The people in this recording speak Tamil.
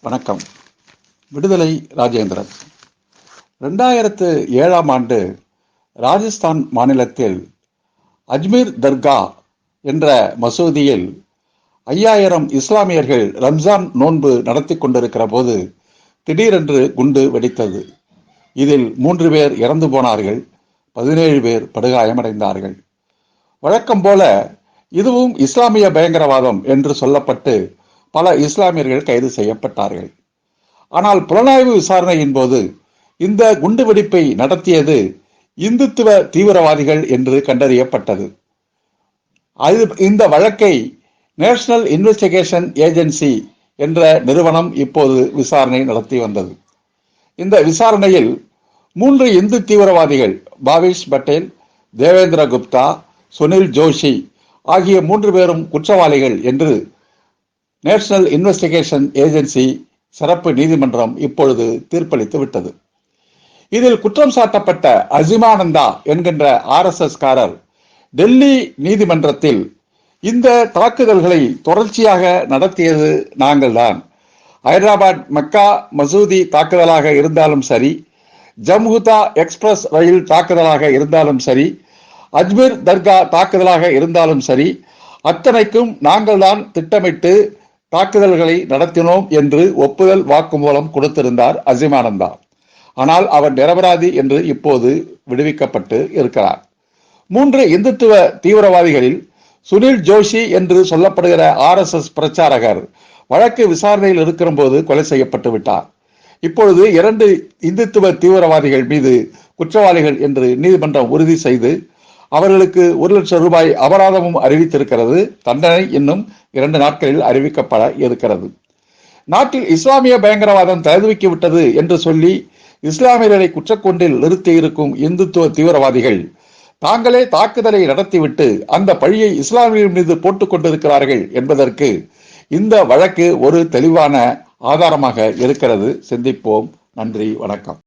வணக்கம். விடுதலை ராஜேந்திரன். ரெண்டாயிரத்து ஏழாம் ஆண்டு ராஜஸ்தான் மாநிலத்தில் அஜ்மீர் தர்கா என்ற மசூதியில் ஐயாயிரம் இஸ்லாமியர்கள் ரம்ஜான் நோன்பு நடத்தி கொண்டிருக்கிற போது திடீரென்று குண்டு வெடித்தது. இதில் மூன்று பேர் இறந்து போனார்கள் பதினேழு பேர் படுகாயமடைந்தார்கள். வழக்கம் போல இதுவும் இஸ்லாமிய பயங்கரவாதம் என்று சொல்லப்பட்டு பல இஸ்லாமியர்கள் கைது செய்யப்பட்டார்கள். ஆனால் புலனாய்வு விசாரணையின் போது இந்த குண்டுவெடிப்பை நடத்தியது இந்துத்துவ தீவிரவாதிகள் என்று கண்டறியப்பட்டது. அது இந்த வழக்கை நேஷனல் இன்வெஸ்டிகேஷன் ஏஜென்சி என்ற நிறுவனம் இப்போது விசாரணை நடத்தி வந்தது. இந்த விசாரணையில் மூன்று இந்து தீவிரவாதிகள் பாவிஷ் பட்டேல் தேவேந்திர குப்தா சுனில் ஜோஷி ஆகிய மூன்று பேரும் குற்றவாளிகள் என்று நேஷனல் இன்வெஸ்டிகேஷன் ஏஜென்சி சிறப்பு நீதிமன்றம் இப்பொழுது தீர்ப்பளித்து விட்டது. இதில் குற்றம் சாட்டப்பட்ட அசிமானந்தா என்கின்ற ஆர் எஸ் எஸ் காரர் டெல்லி நீதிமன்றத்தில் இந்த தாக்குதல்களை தொடர்ச்சியாக நடத்தியது நாங்கள்தான். ஹைதராபாத் மக்கா மசூதி தாக்குதலாக இருந்தாலும் சரி ஜம்ஹுதா எக்ஸ்பிரஸ் ரயில் தாக்குதலாக இருந்தாலும் சரி அஜ்மீர் தர்கா தாக்குதலாக இருந்தாலும் சரி அத்தனைக்கும் நாங்கள்தான் திட்டமிட்டு தாக்குதல்களை நடத்தினோம் என்று ஒப்புதல் வாக்குமூலம் கொடுத்திருந்தார் அசிமானந்தா ஆனால் அவர் நிரபராதி என்று இப்போது விடுவிக்கப்பட்டு இருக்கிறார். மூன்று இந்துத்துவ தீவிரவாதிகளில் சுனில் ஜோஷி என்று சொல்லப்படுகிற ஆர்எஸ்எஸ் பிரச்சாரகர் வழக்கு விசாரணையில் இருக்கிற போது கொலை செய்யப்பட்டு விட்டார். இப்பொழுது இரண்டு இந்துத்துவ தீவிரவாதிகள் மீது குற்றவாளிகள் என்று நீதிமன்றம் உறுதி செய்து அவர்களுக்கு ஒரு லட்சம் ரூபாய் அபராதமும் அறிவித்திருக்கிறது. தண்டனை இன்னும் இரண்டு நாட்களில் அறிவிக்கப்பட இருக்கிறது. நாட்டில் இஸ்லாமிய பயங்கரவாதம் தலைதூக்கி விட்டது என்று சொல்லி இஸ்லாமியர்களை குற்றக்கொண்டில் நிறுத்தியிருக்கும் இந்துத்துவ தீவிரவாதிகள் தாங்களே தாக்குதலை நடத்திவிட்டு அந்த பழியை இஸ்லாமியர் மீது போட்டுக் கொண்டிருக்கிறார்கள் என்பதற்கு இந்த வழக்கு ஒரு தெளிவான ஆதாரமாக இருக்கிறது. சிந்திப்போம். நன்றி. வணக்கம்.